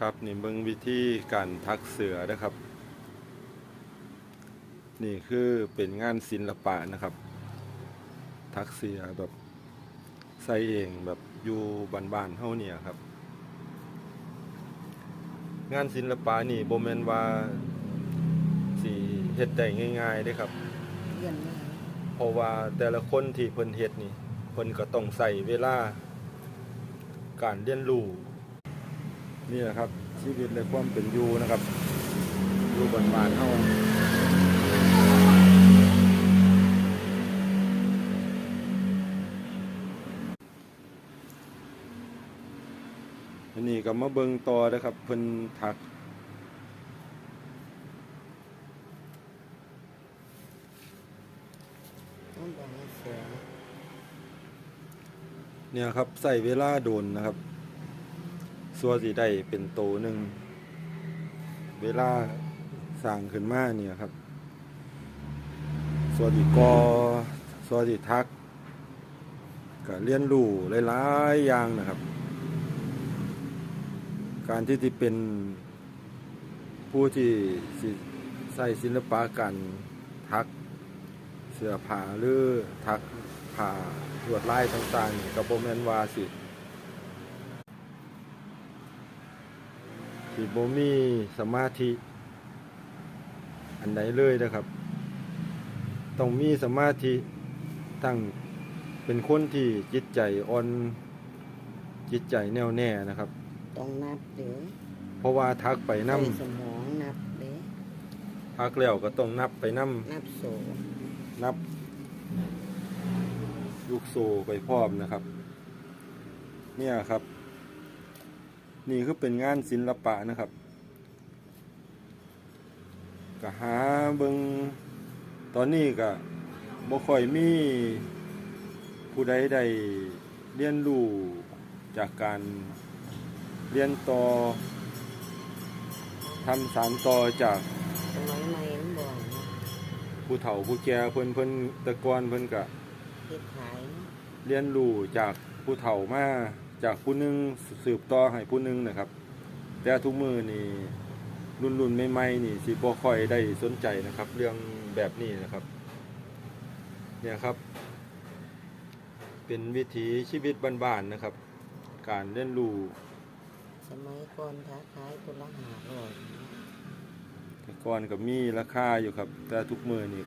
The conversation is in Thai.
ครับนี่เบิ่งวิธีการทักเสือนะครับ นี่คือเป็นงานศิลปะนะครับ ทักเสือแบบใส่เองแบบอยู่บ้านๆเฮาเนี่ยครับ งานศิลปะนี่โบ่แมนว่าสิเฮ็ดได้ง่ายๆเด้ครับเรียนมาเพราะว่าแต่ละคนที่เพิ่นเฮ็ดนี่เพิ่นก็ต้องใส่เวลาการเรียนรู้ นี่แหละครับ ชีวิตและความเป็นอยู่นะครับอยู่บ้านๆเฮาอันนี้ก็มาเบิงต่อนะครับเพิ่นถักเนี่ยครับใส่เวลาโดนนะครับ สัวสีได้เป็นโตหนึ่ง เวลาสร้างขึ้นมาเนี่ยครับสัวสีกอสัวสีทักก็เรียนรู้หลายๆอย่างนะครับ การที่ที่เป็นผู้ที่ใส่ศิลปะการทักเสื้อผ้าหรือทักผ้าลวดลายต่างๆนี่ก็บ่แมนวาสิ ที่บ่มีสมาธิ อันใดเลยนะครับ ต้องมีสมาธิตั้งเป็นคนที่จิตใจอ่อนจิตใจแน่วแน่นะครับ ต้องนับเด้อเพราะว่าทักไปนำใส่สมองนับเด้อทักแล้วก็ต้องนับไปนำนับโซนับ ลูกโซไปพร้อมนะครับ เนี่ยครับ นี่คือเป็นงานศิลปะนะครับก็หาเบิงตอนนี้ก็บ่ค่อยมีผู้ใดได้เรียนรู้จากการเรียนต่อทำสารต่อจากสมัยใหม่มันบอกนะผู้เฒ่าผู้แก่เพิ่นเพิ่นแตะกอนเพิ่นก็เฮ็ดขายนะเรียนรู้จากผู้เฒ่ามา จากผู้หนึงสืบต่อให้ผู้หนึงนะครับ แต่ทุกมือนี่รุ่นรุ่นใหม่ๆนี่สิบ่ค่อยได้สนใจนะครับ เรื่องแบบนี้นะครับ เนี่ยครับ เป็นวิถีชีวิตบ้านๆนะครับ การเรียนรู้สมัยก่อนค้าขายตัวละห้าร้อยแต่ก่อนก็มีราคาอยู่ครับ แต่ทุกมือนี่